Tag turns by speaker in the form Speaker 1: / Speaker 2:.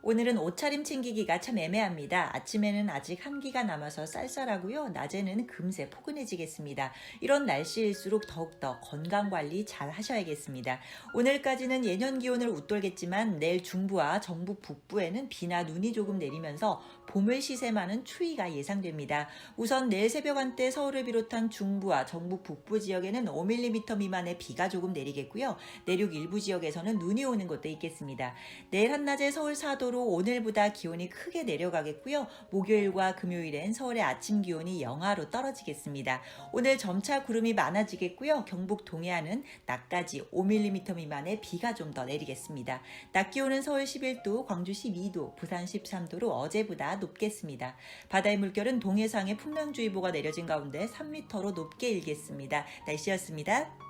Speaker 1: 오늘은 옷차림 챙기기가 참 애매합니다. 아침에는 아직 한기가 남아서 쌀쌀하고요. 낮에는 금세 포근해지겠습니다. 이런 날씨일수록 더욱더 건강관리 잘 하셔야겠습니다. 오늘까지는 예년 기온을 웃돌겠지만 내일 중부와 정부 북부에는 비나 눈이 조금 내리면서 봄을 시샘하는 추위가 예상됩니다. 우선 내일 새벽 한때 서울을 비롯한 중부와 정부 북부 지역에는 5mm 미만의 비가 조금 내리겠고요. 내륙 일부 지역에서는 눈이 오는 곳도 있겠습니다. 내일 한낮에 서울 4도 로 오늘보다 기온이 크게 내려가겠고요. 목요일과 금요일엔 서울의 아침 기온이 영하로 떨어지겠습니다. 오늘 점차 구름이 많아지겠고요. 경북 동해안은 낮까지 5mm 미만의 비가 좀 더 내리겠습니다. 낮 기온은 서울 11도, 광주 12도, 부산 13도로 어제보다 높겠습니다. 바다의 물결은 동해상에 풍랑주의보가 내려진 가운데 3m로 높게 일겠습니다. 날씨였습니다.